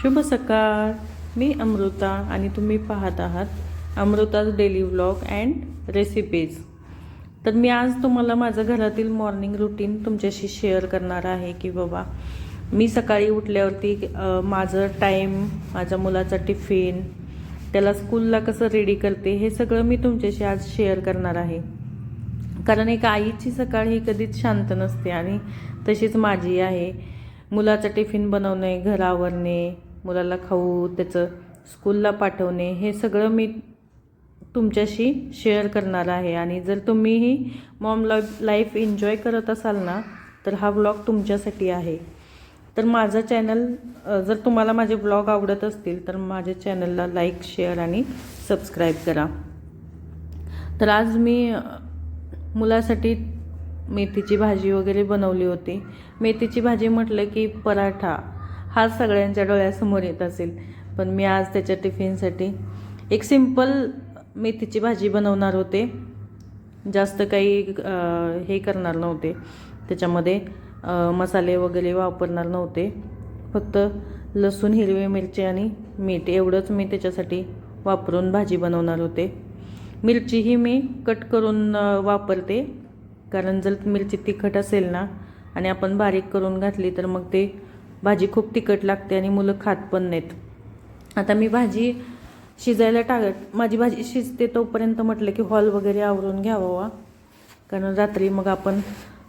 शुभ सकाळ. मी अमृता आणि तुम्ही पाहत आहात Amruta's daily vlog and recipes. तर मी आज तुम्हाला माझं घरातील मॉर्निंग रुटीन तुमच्याशी शेअर करणार आहे की बाबा मी सकाळी उठल्यावरती माझं टाईम माझ्या मुलाचा टिफिन त्याला स्कूलला कसं रेडी करते हे सगळं मी तुमच्याशी आज शेअर करणार आहे. कारण एक आईची सकाळ ही कधीच शांत नसते आणि तशीच माझी आहे. मुलाचं टिफिन बनवणे घर आवरणे मुलाला खाऊ त्याचं स्कूलला पाठवणे हे सगळं मी तुमच्याशी शेअर करणार आहे. आणि जर तुम्हीही मॉम लाईफ एन्जॉय करत असाल ना तर हा ब्लॉग तुमच्यासाठी आहे. तर माझं चॅनल जर तुम्हाला माझे ब्लॉग आवडत असतील तर माझ्या चॅनलला लाईक शेअर आणि सबस्क्राईब करा. तर आज मी मुलासाठी मेथीची भाजी वगैरे बनवली होती. मेथीची भाजी म्हटलं की पराठा. हा सगळ्यांच्या डोळ्यासमोर येत असेल. पण मी आज त्याच्या टिफिनसाठी एक सिंपल मेथीची भाजी बनवणार होते. जास्त काही हे करणार नव्हते. त्याच्यामध्ये मसाले वगैरे वापरणार नव्हते. फक्त लसूण हिरवी मिरची आणि मीठ एवढंच मी त्याच्यासाठी वापरून भाजी बनवणार होते. मिरचीही मी कट करून वापरते. कारण जर मिरची तिखट असेल ना आणि आपण बारीक करून घातली तर मग ते भाजी खूप तिखट लागते आणि मुलं खात पण नाहीत. आता मी भाजी शिजायला टाकत माझी भाजी शिजते तोपर्यंत म्हटलं की हॉल वगैरे आवरून घ्यावा कारण रात्री मग आपण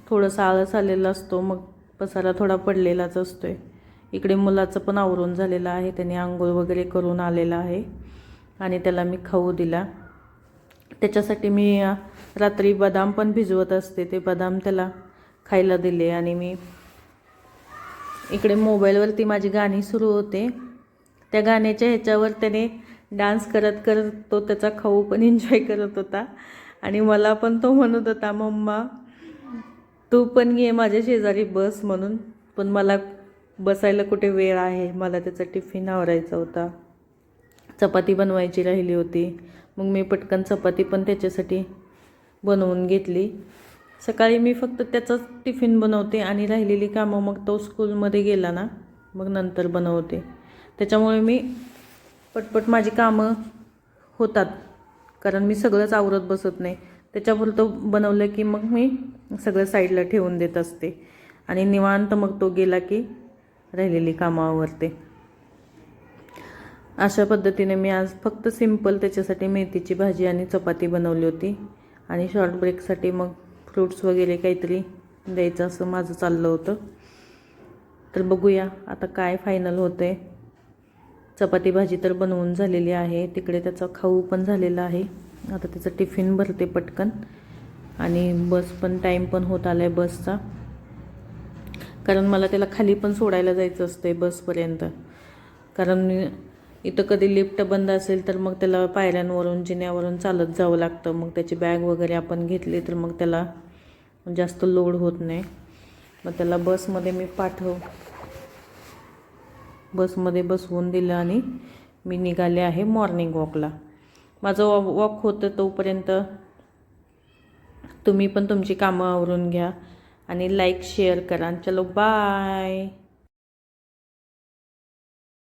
थोडंसं आळस आलेला असतो मग पसारा थोडा पडलेलाच असतोय. इकडे मुलाचं पण आवरून झालेलं आहे त्याने आंघोळ वगैरे करून आलेला आहे. आणि त्याला मी खाऊ दिला. त्याच्यासाठी मी रात्री बदाम पण भिजवत असते ते बदाम त्याला खायला दिले आणि मी इकडे मोबाईलवरती माझी गाणी सुरू होते. त्या गाण्याच्या ह्याच्यावर त्याने डान्स करत करत तो त्याचा खाऊ पण एन्जॉय करत होता. आणि मला पण तो म्हणत होता मम्मा तू पण ये माझ्या शेजारी बस म्हणून. पण मला बसायला कुठे वेळ आहे? मला त्याचा टिफिन आवरायचा होता. चपाती बनवायची राहिली होती. मग मी पटकन चपाती पण त्याच्यासाठी बनवून घेतली. सकाळी मी फक्त त्याचाच टिफिन बनवते आणि राहिलेली कामं मग तो स्कूलमध्ये गेला ना मग नंतर बनवते. त्याच्यामुळे मी पटपट माझी कामं होतात कारण मी सगळंच आवरत बसत नाही. त्याच्यापुरतं बनवलं की मग मी सगळं साईडला ठेवून देत असते. आणि निवांत मग तो गेला की राहिलेली कामं आवरते. अशा पद्धतीने मी आज फक्त सिंपल त्याच्यासाठी मेथीची भाजी आणि चपाती बनवली होती. आणि शॉर्ट ब्रेकसाठी मग फ्रूट्स वगैरे काहीतरी द्यायचं असं माझं चाललं होतं. तर बघूया आता काय फायनल होतं आहे चपाती भाजी तर बनवून झालेली आहे. तिकडे त्याचा खाऊ पण झालेला आहे. आता त्याचं टिफिन भरते पटकन. आणि बस पण टाईम पण होत आला आहे बसचा. कारण मला त्याला खाली पण सोडायला जायचं असतं आहे बसपर्यंत. कारण इथं कधी लिफ्ट बंद असेल तर मग त्याला पायऱ्यांवरून जिन्यावरून चालत जावं लागतं. मग त्याची बॅग वगैरे आपण घेतली तर मग त्याला जास्त लोड होत नाही. मग त्याला बसमध्ये मी पाठव. बसमध्ये बसवून दिलं आणि मी निघाले आहे मॉर्निंग वॉकला माझं वॉ वॉक होतं तोपर्यंत तुम्ही पण तुमची कामं आवरून घ्या आणि लाईक शेअर करा. चलो बाय